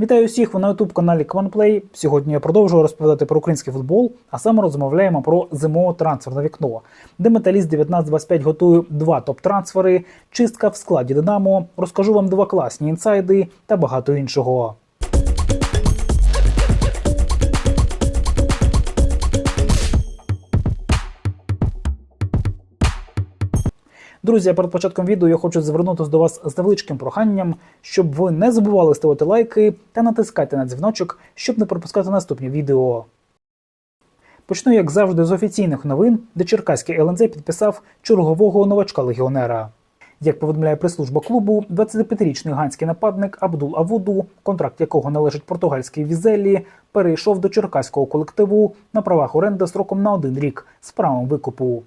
Вітаю всіх ви на youtube каналі Кванплей. Сьогодні я продовжую розповідати про український футбол, а саме розмовляємо про зимове трансферне вікно, де металіст 1925 готує два топ-трансфери, чистка в складі Динамо. Розкажу вам два класні інсайди та багато іншого. Друзі, перед початком відео я хочу звернутися до вас з невеличким проханням, щоб ви не забували ставити лайки та натискати на дзвіночок, щоб не пропускати наступні відео. Почну, як завжди, з офіційних новин, де Черкаський ЛНЗ підписав чергового новачка легіонера. Як повідомляє прес-служба клубу, 25-річний ганський нападник Абдул Авуду, контракт якого належить португальській візелі, перейшов до черкаського колективу на правах оренди строком на один рік з правом викупу.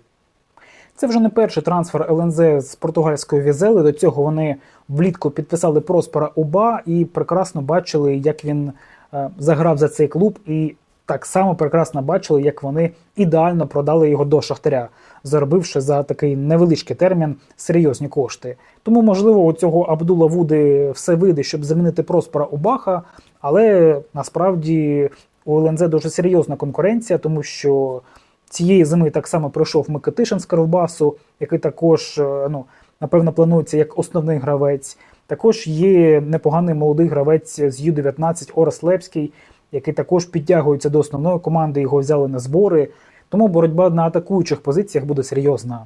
Це вже не перший трансфер ЛНЗ з португальської візели. До цього вони влітку підписали Проспера Уба і прекрасно бачили, як він е, заграв за цей клуб, і так само прекрасно бачили, як вони ідеально продали його до Шахтаря, заробивши за такий невеличкий термін серйозні кошти. Тому, можливо, у цього Абдула Вуди все вийде, щоб замінити Проспера Убаха, але насправді у ЛНЗ дуже серйозна конкуренція, тому що цієї зими так само пройшов Микитишин з Кривбасу, який також, е, ну, напевно, планується як основний гравець. Також є непоганий молодий гравець з Ю-19 Орес Лепський, який також підтягується до основної команди, його взяли на збори. Тому боротьба на атакуючих позиціях буде серйозна.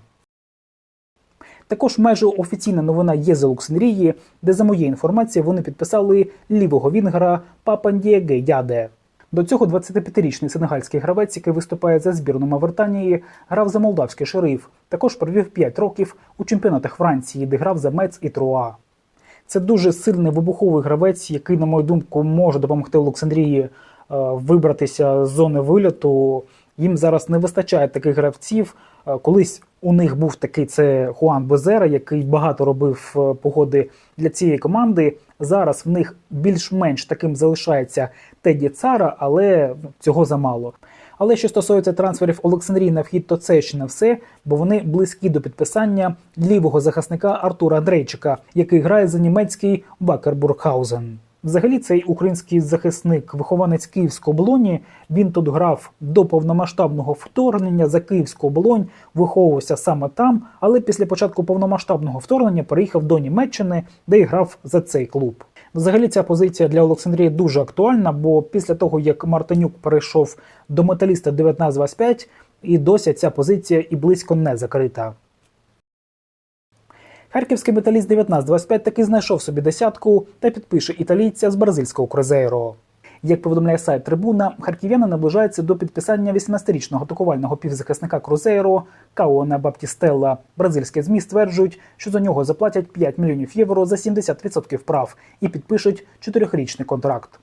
Також майже офіційна новина є з Олександрії, де, за моєю інформацією, вони підписали лівого вінгера Папандієге Яде. До цього 25-річний сенегальський гравець, який виступає за збірну Мавританії, грав за молдавський шериф. Також провів 5 років у чемпіонатах Франції, де грав за Мец і Труа. Це дуже сильний вибуховий гравець, який, на мою думку, може допомогти Олександрії е, вибратися з зони вильоту. Їм зараз не вистачає таких гравців. Е, Колись у них був такий це Хуан Безера, який багато робив е, погоди для цієї команди. Зараз в них більш-менш таким залишається Теді Цара, але цього замало. Але що стосується трансферів Олександрії на вхід, то це ще не все, бо вони близькі до підписання лівого захисника Артура Дрейчика, який грає за німецький Бакербургхаузен. Взагалі, цей український захисник, вихованець Київського оболоні, він тут грав до повномасштабного вторгнення за Київську оболонь, виховувався саме там, але після початку повномасштабного вторгнення переїхав до Німеччини, де і грав за цей клуб. Взагалі, ця позиція для Олександрії дуже актуальна, бо після того, як Мартинюк перейшов до металіста 1925, і досі ця позиція і близько не закрита. Харківський металіст 1925 таки знайшов собі десятку та підпише італійця з бразильського Крузейро. Як повідомляє сайт Трибуна, харків'яни наближаються до підписання 18-річного атакувального півзахисника Крузейро Каона Баптістелла. Бразильські ЗМІ стверджують, що за нього заплатять 5 мільйонів євро за 70% прав і підпишуть 4-річний контракт.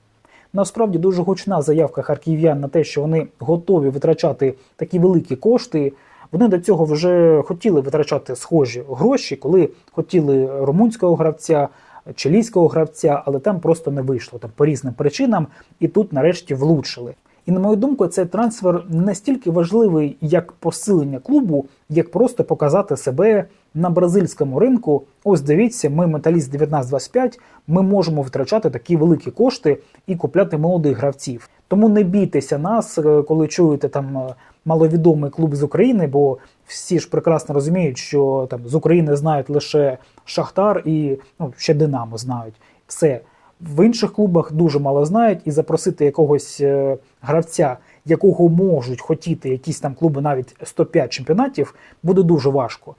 Насправді дуже гучна заявка харків'ян на те, що вони готові витрачати такі великі кошти. Вони до цього вже хотіли витрачати схожі гроші, коли хотіли румунського гравця, чилійського гравця, але там просто не вийшло там по різним причинам, і тут нарешті влучили. І на мою думку, цей трансфер не настільки важливий як посилення клубу, як просто показати себе на бразильському ринку. Ось дивіться, ми металіст 1925, ми можемо витрачати такі великі кошти і купляти молодих гравців. Тому не бійтеся нас, е, коли чуєте там е, маловідомий клуб з України, бо всі ж прекрасно розуміють, що там з України знають лише Шахтар і ну, ще Динамо знають. Все. В інших клубах дуже мало знають, і запросити якогось е, гравця, якого можуть хотіти якісь там клуби навіть 105 чемпіонатів, буде дуже важко.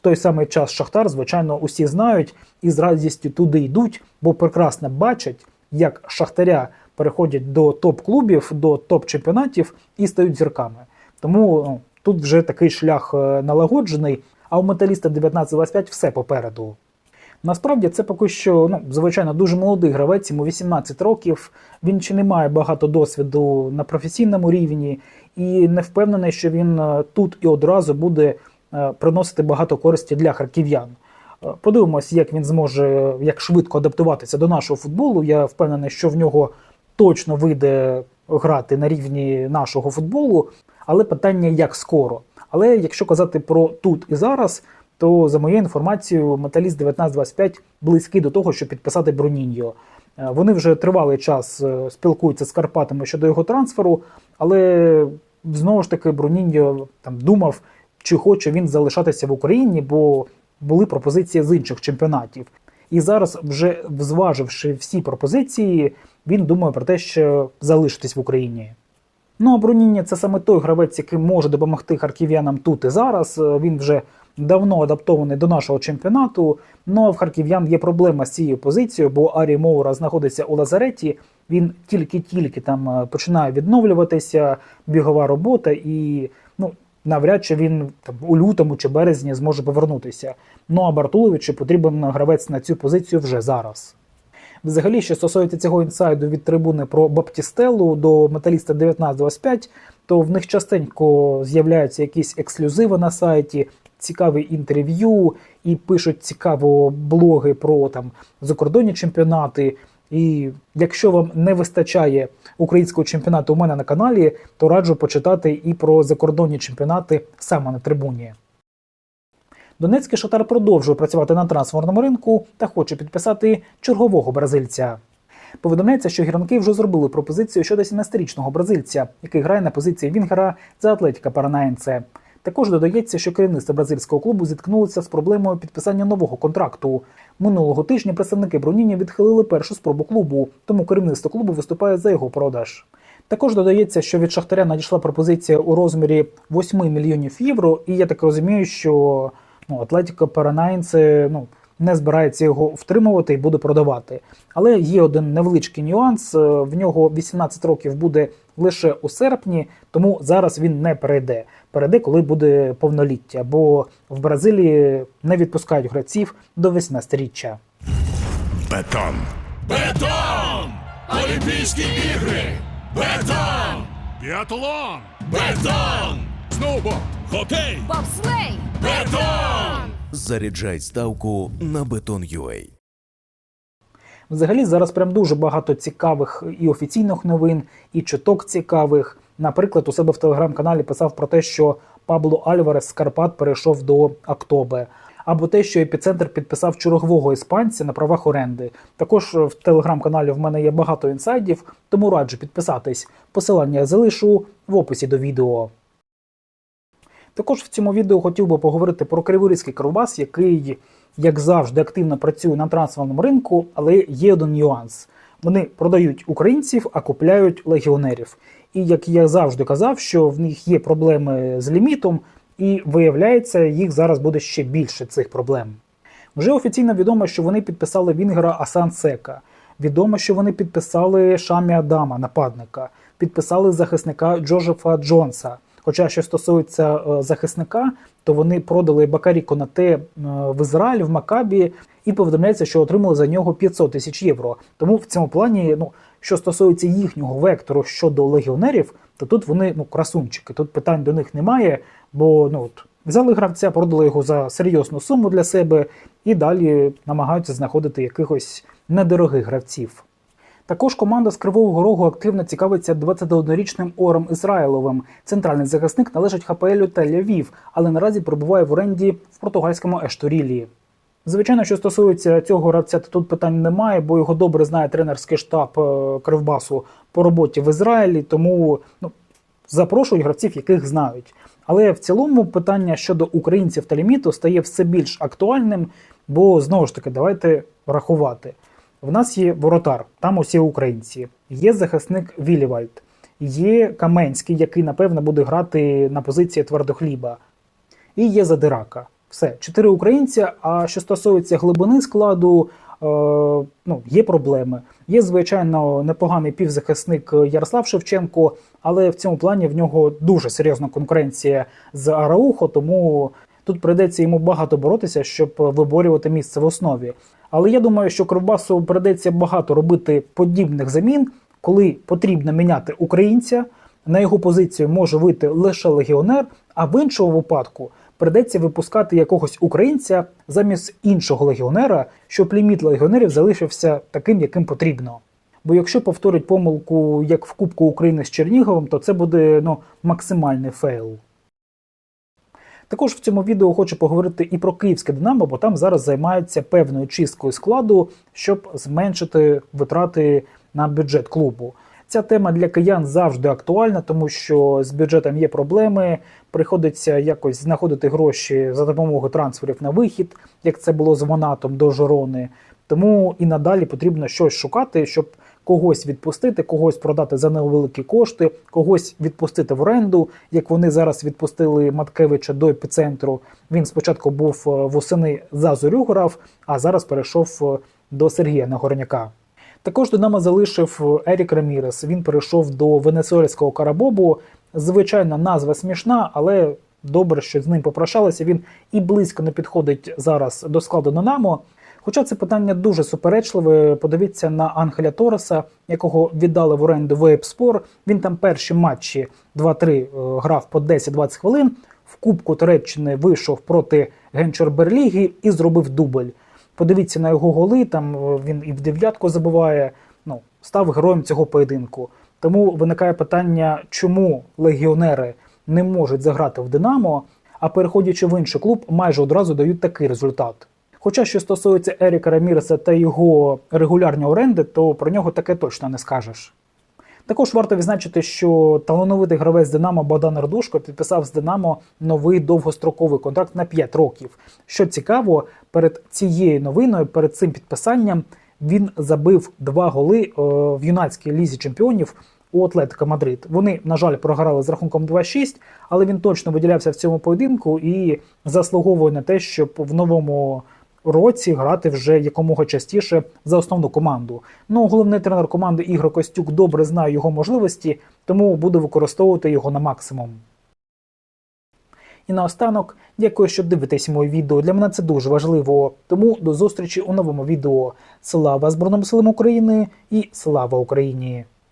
Той самий час Шахтар, звичайно, усі знають і з радістю туди йдуть, бо прекрасно бачать, як Шахтаря переходять до топ-клубів, до топ-чемпіонатів і стають зірками. Тому ну, тут вже такий шлях е, налагоджений, а у металіста 19-25 все попереду. Насправді це поки що, ну, звичайно, дуже молодий гравець, йому 18 років. Він ще не має багато досвіду на професійному рівні, і не впевнений, що він е, тут і одразу буде приносити багато користі для харків'ян. Е, Подивимось, як він зможе як швидко адаптуватися до нашого футболу. Я впевнений, що в нього точно вийде грати на рівні нашого футболу, але питання як скоро. Але якщо казати про тут і зараз, то за моєю інформацією, металіст 1925 близький до того, щоб підписати Бруніньо. Е, Вони вже тривалий час е, спілкуються з Карпатами щодо його трансферу, але знову ж таки Бруніньо там думав, чи хоче він залишатися в Україні, бо були пропозиції з інших чемпіонатів. І зараз, вже зваживши всі пропозиції, він думає про те, що залишитись в Україні. Ну а Бруніння це саме той гравець, який може допомогти харків'янам тут і зараз. Е, Він вже давно адаптований до нашого чемпіонату. Ну а в харків'ян є проблема з цією позицією, бо Арі Моура знаходиться у лазареті. Він тільки-тільки там е, починає відновлюватися, бігова робота, і навряд чи він там у лютому чи березні зможе повернутися. Ну а Бартуловичу потрібен гравець на цю позицію вже зараз. Взагалі, що стосується цього інсайду від трибуни про Баптістелу до металіста 1925, то в них частенько з'являються якісь ексклюзиви на сайті, цікаві інтерв'ю і пишуть цікаво блоги про там закордонні чемпіонати. І якщо вам не вистачає українського чемпіонату у мене на каналі, то раджу почитати і про закордонні чемпіонати саме на трибуні. Донецький шатар продовжує працювати на трансферному ринку та хоче підписати чергового бразильця. Повідомляється, що гірники вже зробили пропозицію щодо 17-річного бразильця, який грає на позиції Вінгера за Атлетіка Паранаєнце. Також додається, що керівництво бразильського клубу зіткнулося з проблемою підписання нового контракту. Минулого тижня представники Бруніні відхилили першу спробу клубу, тому керівництво клубу виступає за його продаж. Також додається, що від Шахтаря надійшла пропозиція у розмірі 8 мільйонів євро, і я так розумію, що ну, Атлетіко Паранаєнце ну, не збирається його втримувати і буде продавати. Але є один невеличкий нюанс: е, в нього 18 років буде лише у серпні, тому зараз він не перейде. Перейде, коли буде повноліття, бо в Бразилії не відпускають гравців до 18-річчя. Бетон. Бетон! Олімпійські ігри! Бетон! Біатлон. Бетон! Сноуборд. Хокей! Бобслей! Бетон! Заряджай ставку на Beton.ua. Взагалі зараз прям дуже багато цікавих і офіційних новин, і чуток цікавих. Наприклад, у себе в телеграм-каналі писав про те, що Пабло Альварес з Карпат перейшов до Актобе. Або те, що епіцентр підписав чергового іспанця на правах оренди. Також в телеграм-каналі в мене є багато інсайдів, тому раджу підписатись. Посилання я залишу в описі до відео. Також в цьому відео хотів би поговорити про Криворізький Кровбас, який, як завжди, активно працює на трансферному ринку, але є один нюанс. Вони продають українців, а купляють легіонерів. І як я завжди казав, що в них є проблеми з лімітом, і виявляється, їх зараз буде ще більше цих проблем. Вже офіційно відомо, що вони підписали Вінгера Асан Сека. Відомо, що вони підписали Шамі Адама, нападника, підписали захисника Джозефа Джонса. Хоча, що стосується е, захисника, то вони продали Бакарі Конате е, в Ізраїль, в Макабі, і повідомляється, що отримали за нього 500 тисяч євро. Тому в цьому плані, ну що стосується їхнього вектору щодо легіонерів, то тут вони ну красунчики. Тут питань до них немає, бо ну от взяли гравця, продали його за серйозну суму для себе і далі намагаються знаходити якихось недорогих гравців. Також команда з Кривого Рогу активно цікавиться 21-річним Ором Ізраїловим. Центральний захисник належить ХПЛю Тель-Авів, але наразі перебуває в оренді в португальському Ешторілі. Звичайно, що стосується цього гравця, то тут питань немає, бо його добре знає тренерський штаб е, Кривбасу по роботі в Ізраїлі, тому ну, запрошують гравців, яких знають. Але в цілому питання щодо українців та ліміту стає все більш актуальним, бо знову ж таки, давайте рахувати. В нас є воротар, там усі українці. Є захисник Вілівальд, є Каменський, який напевно буде грати на позиції твердохліба, і є Задирака. Все, чотири українця. А що стосується глибини складу, е, ну, є проблеми. Є, звичайно, непоганий півзахисник Ярослав Шевченко, але в цьому плані в нього дуже серйозна конкуренція з Араухо, тому тут прийдеться йому багато боротися, щоб виборювати місце в основі. Але я думаю, що Кривбасу прийдеться багато робити подібних замін, коли потрібно міняти українця. На його позицію може вийти лише легіонер, а в іншому випадку придеться випускати якогось українця замість іншого легіонера, щоб ліміт легіонерів залишився таким, яким потрібно. Бо якщо повторить помилку як в Кубку України з Черніговим, то це буде ну, максимальний фейл. Також в цьому відео хочу поговорити і про київське Динамо, бо там зараз займаються певною чисткою складу, щоб зменшити витрати на бюджет клубу. Ця тема для киян завжди актуальна, тому що з бюджетом є проблеми. Приходиться якось знаходити гроші за допомогою трансферів на вихід, як це було з Монатом до Жорони. Тому і надалі потрібно щось шукати, щоб когось відпустити, когось продати за невеликі кошти, когось відпустити в оренду, як вони зараз відпустили Маткевича до епіцентру. Він спочатку був е, восени за зорю грав, а зараз перейшов е, до Сергія Нагорняка. Також Динамо залишив Ерік Рамірес. Він перейшов до венесуельського Карабобу. Звичайно, назва смішна, але добре, що з ним попрощалися. Він і близько не підходить зараз до складу Динамо. Хоча це питання дуже суперечливе. Подивіться на Ангеля Тореса, якого віддали в оренду в Епспор. Він там перші матчі 2-3 е, грав по 10-20 хвилин. В Кубку Туреччини вийшов проти Генчерберліги і зробив дубль. Подивіться на його голи. Там е, він і в дев'ятку забиває. Ну став героєм цього поєдинку. Тому виникає питання, чому легіонери не можуть заграти в Динамо, а переходячи в інший клуб, майже одразу дають такий результат. Хоча що стосується Еріка Раміреса та його регулярні оренди, то про нього таке точно не скажеш. Також варто відзначити, що талановитий гравець Динамо Богдан Радушко підписав з Динамо новий довгостроковий контракт на 5 років. Що цікаво, перед цією новиною, перед цим підписанням, він забив два голи е, в юнацькій лізі чемпіонів у Атлетика Мадрид. Вони, на жаль, програли з рахунком 2-6, але він точно виділявся в цьому поєдинку і заслуговує на те, щоб в новому році грати вже якомога частіше за основну команду. Ну, головний тренер команди Ігор Костюк добре знає його можливості, тому буде використовувати його на максимум. І наостанок, дякую, що дивитесь моє відео. Для мене це дуже важливо. Тому до зустрічі у новому відео. Слава Збройним силам України і слава Україні!